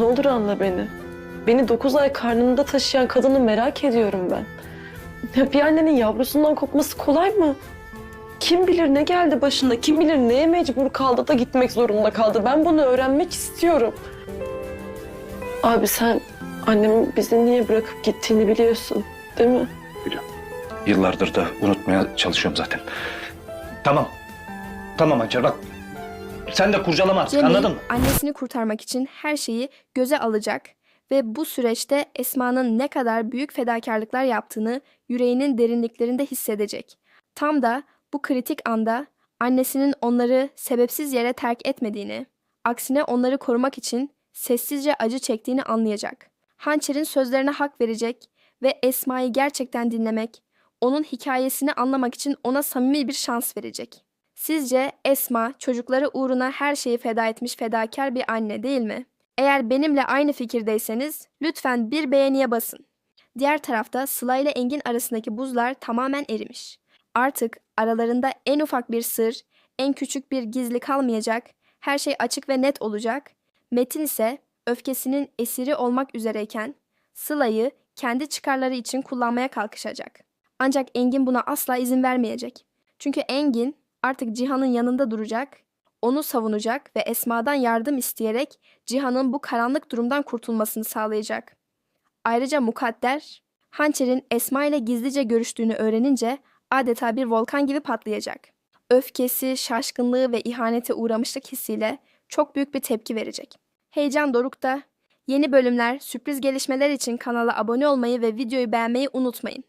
Ne olur anla beni. Beni dokuz ay karnında taşıyan kadını merak ediyorum ben. Ya bir annenin yavrusundan kopması kolay mı? Kim bilir ne geldi başına, kim bilir neye mecbur kaldı da gitmek zorunda kaldı. Ben bunu öğrenmek istiyorum. Abi sen annemin bizi niye bırakıp gittiğini biliyorsun, değil mi? Yıllardır da unutmaya çalışıyorum zaten. Tamam. Tamam Hançer bak. Sen de kurcalama artık Cemil anladın mı? annesini kurtarmak için her şeyi göze alacak ve bu süreçte Esma'nın ne kadar büyük fedakarlıklar yaptığını yüreğinin derinliklerinde hissedecek. Tam da bu kritik anda annesinin onları sebepsiz yere terk etmediğini, aksine onları korumak için sessizce acı çektiğini anlayacak. Hançer'in sözlerine hak verecek ve Esma'yı gerçekten dinlemek, onun hikayesini anlamak için ona samimi bir şans verecek. Sizce Esma çocukları uğruna her şeyi feda etmiş fedakar bir anne değil mi? Eğer benimle aynı fikirdeyseniz lütfen bir beğeniye basın. Diğer tarafta Sıla ile Engin arasındaki buzlar tamamen erimiş. Artık aralarında en ufak bir sır, en küçük bir gizli kalmayacak, her şey açık ve net olacak. Metin ise öfkesinin esiri olmak üzereyken Sıla'yı kendi çıkarları için kullanmaya kalkışacak. Ancak Engin buna asla izin vermeyecek. Çünkü Engin artık Cihan'ın yanında duracak, onu savunacak ve Esma'dan yardım isteyerek Cihan'ın bu karanlık durumdan kurtulmasını sağlayacak. Ayrıca Mukadder, Hançer'in Esma ile gizlice görüştüğünü öğrenince adeta bir volkan gibi patlayacak. Öfkesi, şaşkınlığı ve ihanete uğramışlık hissiyle çok büyük bir tepki verecek. Heyecan dorukta. Yeni bölümler, sürpriz gelişmeler için kanala abone olmayı ve videoyu beğenmeyi unutmayın.